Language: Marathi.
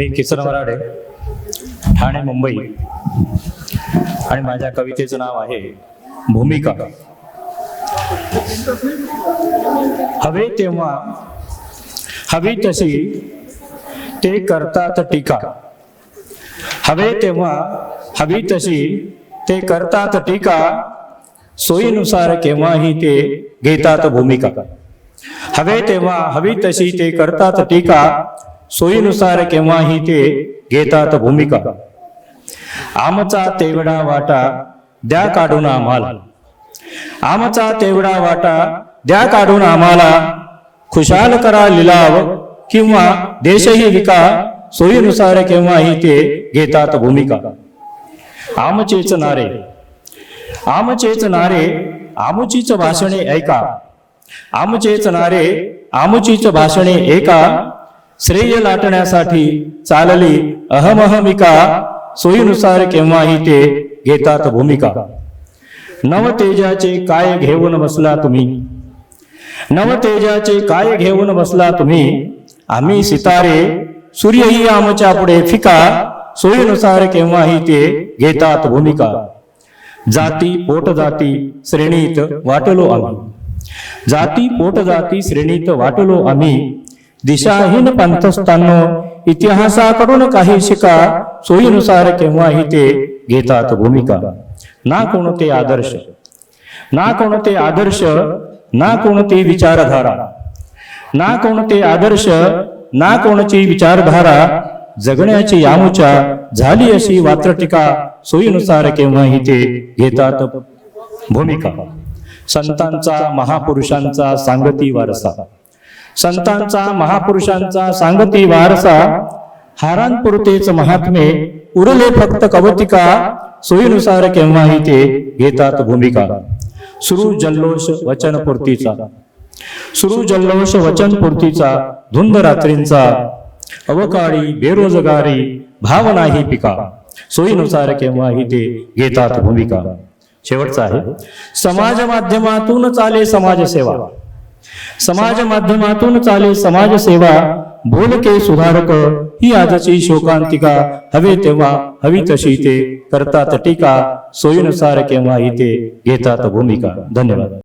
मी किसन वराडे ठाणे मुंबई. आणि माझ्या कवितेचं नाव आहे भूमिका. हवे तेव्हा हवी तशी ते करतात टीका. हवे तेव्हा हवी तशी ते करतात टीका. सोयीनुसार केव्हाही ते घेतात भूमिका. हवे तेव्हा हवी तशी ते करतात टीका. सोयीनुसार केव्हाही ते घेतात भूमिका. आमचा तेवढा वाटा द्या काढून आम्हाला. आमचा तेवढा वाटा द्या काढून आम्हाला. खुशाल करा लिलाव किंवा देशही विका सोयीनुसार केव्हाही ते घेतात भूमिका. आमचेच नारे आमचेच नारे आमुचीच भाषणे ऐका. आमचेच नारे आमुचीच भाषणे ऐका. श्रेय लाटण्यासाठी चालली अहमहमिका. सोयीनुसार केव्हाही ते घेतात भूमिका. नवतेजाचे काय घेऊन बसला तुम्ही? नवतेजाचे काय घेऊन बसला तुम्ही? आम्ही सितारे सूर्यही आमच्या पुढे फिका. सोयीनुसार केव्हाही ते घेतात भूमिका. जाती पोट जाती श्रेणीत वाटलो आम्ही. जाती पोट जाती श्रेणीत वाटलो आम्ही. दिशाहीन पंथस्थानो इतिहासाकडून काही शिका सोयीनुसार केव्हाही ते घेतात भूमिका. ना कोणते आदर्श. ना कोणते आदर्श ना कोणती विचारधारा. ना कोणते आदर्श ना कोणची विचारधारा जगण्याची यामुच्या झाली अशी वात्रटिका सोयीनुसार केव्हाही ते घेतात भूमिका. संतांचा महापुरुषांचा सांगती वारसा. संतांचा महापुरुषांचा सांगती वारसा हारांपुरतेच महात्मे उरले फक्त कवतिका सोयीनुसार केव्हाही ते घेतात भूमिका. सुरू जल्लोष वचनपूर्तीचा. सुरू जल्लोष वचनपूर्तीचा धुंद रात्रींचा अवकाळी बेरोजगारी भाव नाही पिका. सोयीनुसार केव्हाही ते घेतात भूमिका. शेवटचा आहे. समाज माध्यमातून चाले समाजसेवा. समाज माध्यमातून चाले समाजसेवा बोलके सुधारक ही आजची शोकांतिका. हवे तेव्हा हवी तशी ते. करतात टीका. सोयीनुसार केव्हा इथे घेतात भूमिका. धन्यवाद.